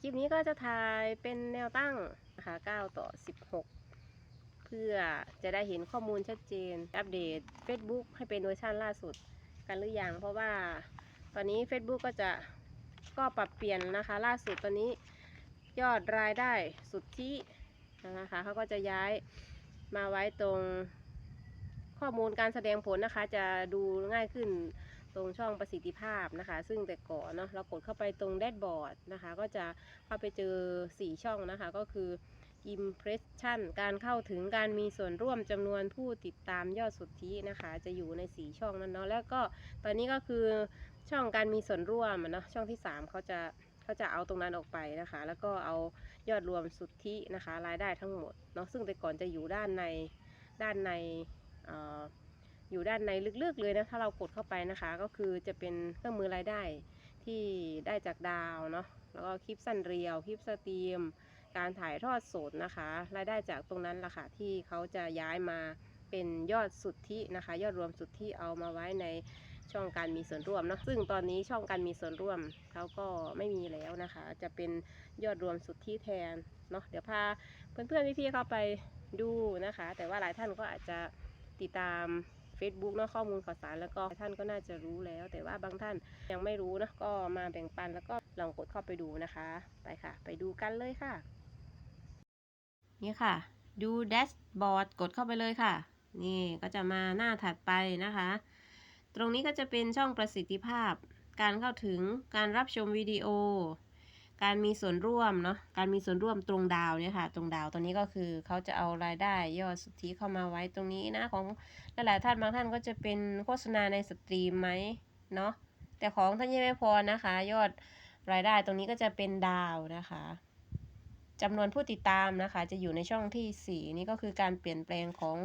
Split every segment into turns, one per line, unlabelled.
คลิปนี้ก็จะถ่ายเป็นแนวตั้งนะคะ9ต่อ 16 เพื่อจะได้เห็นข้อมูลชัดเจน อัปเดต Facebook ให้เป็นเวอร์ชันล่าสุดกันหรือยัง เพราะว่าตอนนี้ Facebook ก็จะก็ปรับเปลี่ยนนะคะ ล่าสุดตอนนี้ยอดรายได้สุทธินะคะเขาก็จะย้ายมาไว้ตรงข้อมูลการแสดงผลนะคะ จะดูง่ายขึ้น ตรงช่องประสิทธิภาพนะคะ ซึ่งแต่ก่อนเนาะเรากดเข้าไปตรงแดชบอร์ดนะคะ ก็จะเข้าไปเจอ 4 ช่องนะคะ ก็คือ impression การเข้าถึงการมีส่วนร่วมจำนวนผู้ติดตามยอดสุทธินะคะ จะอยู่ใน 4 ช่องนั้นเนาะแล้วก็ตอนนี้ก็คือช่องการมีส่วนร่วมเนาะช่องที่ 3เขาจะเขาจะเอาตรงนั้นออกไปนะคะ แล้วก็เอายอดรวมสุทธินะคะ รายได้ทั้งหมดเนาะซึ่งแต่ก่อนจะอยู่ด้านในด้านในเอยู่ด้านในลึกๆเลยนะถ้าเรากดเข้าไปนะคะ ก็คือจะเป็นเครื่องมือรายได้ที่ได้จากดาวเนาะแล้วก็คลิปสั้นเรียวคลิปสตรีม การถ่ายทอดสดนะคะรายได้จากตรงนั้นล่ะค่ะที่เขาจะย้ายมาเป็นยอดสุทธินะคะ ยอดรวมสุทธิเอามาไว้ในช่องการมีส่วนร่วมเนาะซึ่งตอนนี้ช่องการมีส่วนร่วมเขาก็ไม่มีแล้วนะคะ จะเป็นยอดรวมสุทธิแทนเนาะเดี๋ยวพาเพื่อนๆพี่ๆเข้าไปดูนะคะ แต่ว่าหลายท่านก็อาจจะติดตาม Facebook เนาะข้อมูลข่าวสารแล้วก็ท่านก็น่าจะรู้แล้ว แต่ว่าบางท่านยังไม่รู้นะก็มาแบ่งปันแล้วก็ลองกดเข้าไปดูนะคะ ไปค่ะ ไปดูกันเลยค่ะ นี่ค่ะ ดูแดชบอร์ดกดเข้าไปเลยค่ะ นี่ก็จะมาหน้าถัดไปนะคะ ตรงนี้ก็จะเป็นช่องประสิทธิภาพ การเข้าถึงการรับชมวิดีโอ การมีส่วนร่วมเนาะการมีส่วนร่วมตรงดาวเนี่ยค่ะ ตรงดาวตรงนี้ก็คือเขาจะเอารายได้ยอดสุทธิเข้ามาไว้ตรงนี้นะของหลายๆท่านบางท่านก็จะเป็นโฆษณาในสตรีมไหมเนาะแต่ของท่านยังไม่พอนะคะ ยอดรายได้ตรงนี้ก็จะเป็นดาวนะคะจำนวนผู้ติดตามนะคะ จะอยู่ในช่องที่ 4 นี่ก็คือการเปลี่ยนแปลงของ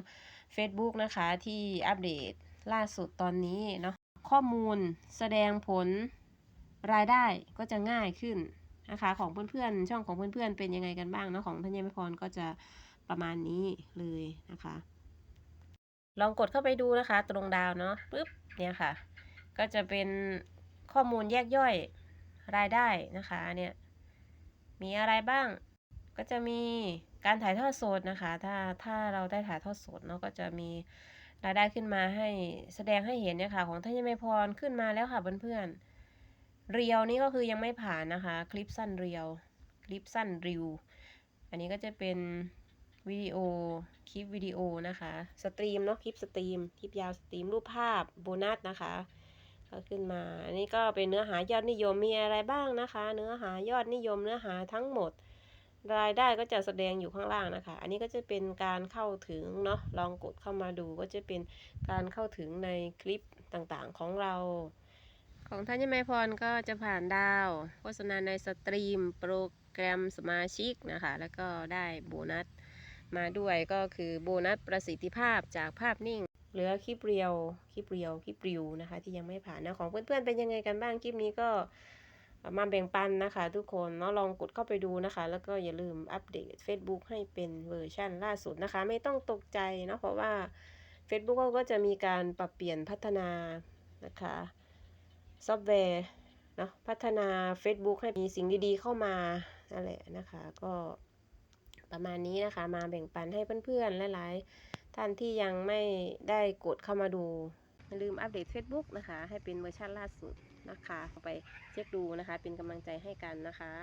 Facebook นะคะที่อัปเดตล่าสุดตอนนี้เนาะข้อมูลแสดงผลรายได้ก็จะง่ายขึ้น นะคะของเพื่อนๆ ช่องของเพื่อนๆ เป็นยังไงกันบ้างเนาะของท่านยมพรก็จะประมาณนี้เลยนะคะ ลองกดเข้าไปดูนะคะ ตรงดาวเนาะปุ๊บเนี่ยค่ะ ก็จะเป็นข้อมูลแยกย่อยรายได้นะคะเนี่ยมีอะไรบ้างก็จะมีการถ่ายทอดสดนะคะ ถ้าถ้าเราได้ถ่ายทอดสดเนาะก็จะมีรายได้ขึ้นมาให้แสดงให้เห็นเนี่ยค่ะ ของท่านยมพรขึ้นมาแล้วค่ะเพื่อนๆ เรียวนี่ก็คือยังไม่ผ่านนะคะ คลิปสั้นเรียวคลิปสั้นริว อันนี้ก็จะเป็นวิดีโอคลิปวิดีโอนะคะสตรีมเนาะคลิปสตรีมคลิปยาวสตรีมรูปภาพโบนัสนะคะก็ขึ้นมาอันนี้ก็เป็นเนื้อหายอดนิยมมีอะไรบ้างนะคะ เนื้อหายอดนิยมเนื้อหาทั้งหมด รายได้ก็จะแสดงอยู่ข้างล่างนะคะ อันนี้ก็จะเป็นการเข้าถึงเนาะลองกดเข้ามาดูก็จะเป็นการเข้าถึงในคลิปต่างๆของเรา ของท่านยมพรก็จะผ่านดาวโฆษณาในสตรีมโปรแกรมสมาชิกนะคะ แล้วก็ได้โบนัสมาด้วยก็คือโบนัสประสิทธิภาพจากภาพนิ่งเหลือคลิปเรียวคลิปเรียวคลิปริวนะคะ ที่ยังไม่ผ่านนะของเพื่อนๆเป็นยังไงกันบ้างคลิปนี้ก็มาแบ่งปันนะคะ ทุกคนเนาะลองกดเข้าไปดูนะคะ แล้วก็อย่าลืมอัปเดต Facebook ให้เป็นเวอร์ชั่นล่าสุดนะคะ ไม่ต้องตกใจเนาะเพราะว่า Facebook ก็จะมีการปรับเปลี่ยนพัฒนานะคะ ซอฟต์แวร์เนาะพัฒนา Facebook ให้มีสิ่งดีๆเข้ามานั่นแหละนะคะ ก็ประมาณนี้นะคะมาแบ่งปันให้เพื่อนๆหลายๆท่านที่ยังไม่ได้กดเข้ามาดูอย่าลืมอัปเดต Facebook นะคะ ให้เป็นเวอร์ชันล่าสุดนะคะไปเช็คดูนะคะ เป็นกำลังใจให้กันนะคะ